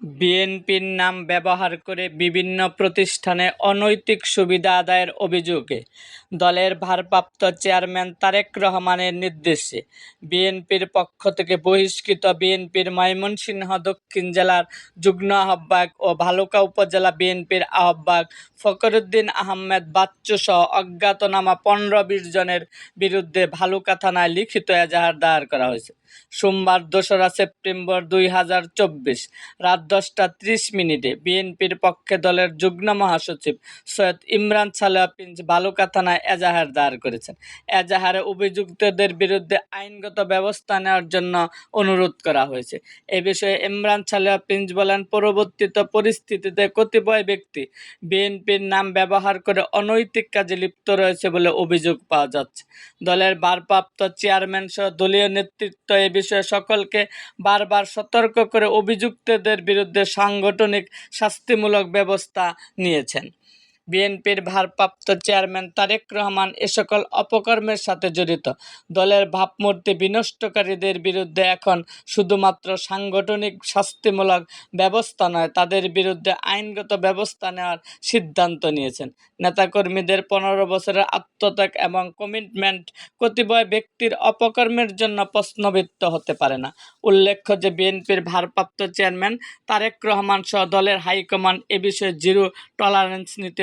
বিএনপির নাম ব্যবহার করে বিভিন্ন প্রতিষ্ঠানে অনৈতিক সুবিধা আদায়ের অভিযোগে দলের ভারপ্রাপ্ত চেয়ারম্যান তারেক রহমানের নির্দেশে বিএনপির পক্ষ থেকে বহিষ্কৃত বিএনপির ময়মনসিংহ দক্ষিণ জেলার যুগ্ম আহ্বায়ক ও ভালুকা উপজেলা বিএনপির আহ্বায়ক ফখরুদ্দিন আহমেদ বাচ্চুসহ অজ্ঞাতনামা পনেরো বিশ জনের বিরুদ্ধে ভালুকা থানায় লিখিত এজাহার দায়ের করা হয়েছে। সোমবার দোসরা সেপ্টেম্বর দুই হাজার চব্বিশ রাত দশটা ত্রিশ মিনিটে বিএনপির পক্ষে দলের যুগ্ম মহাসচিব সৈয়দ ইমরান সালেহ পিঞ্জ বালুকা থানায় এজাহার দায়ের করেছেন। এজাহারে অভিযুক্তদের বিরুদ্ধে আইনগত ব্যবস্থা নেওয়ার জন্য অনুরোধ করা হয়েছে। এ বিষয়ে ইমরান সালেহ পিঞ্জ বলেন, পরবর্তীত পরিস্থিতিতে কতিপয় ব্যক্তি বিএনপির নাম ব্যবহার করে অনৈতিক কাজে লিপ্ত রয়েছে বলে অভিযোগ পাওয়া যাচ্ছে। দলের ভারপ্রাপ্ত চেয়ারম্যান সহ দলীয় নেতৃত্ব এ বিষয়ে সকলকে বারবার সতর্ক করে অভিযুক্তদের বিরুদ্ধে সাংগঠনিক শাস্তিমূলক ব্যবস্থা নিয়েছেন। বিএনপির ভারপ্রাপ্ত চেয়ারম্যান তারেক রহমান এ সকল অপকর্মের সাথে জড়িত। দলের ভাবমূর্তি বিনষ্টকারীদের বিরুদ্ধে এখন শুধুমাত্র সাংগঠনিক শাস্তিমূলক ব্যবস্থা নয়, তাদের বিরুদ্ধে আইনগত ব্যবস্থা নেওয়ার সিদ্ধান্ত নিয়েছেন। নেতাকর্মীদের পনেরো বছরের আত্মত্যাগ এবং কমিটমেন্ট কতিপয় ব্যক্তির অপকর্মের জন্য প্রশ্নবিত্ত হতে পারে না। উল্লেখ্য যে বিএনপির ভারপ্রাপ্ত চেয়ারম্যান তারেক রহমান সহ দলের হাইকমান্ড এ বিষয়ে জিরো টলারেন্স নীতি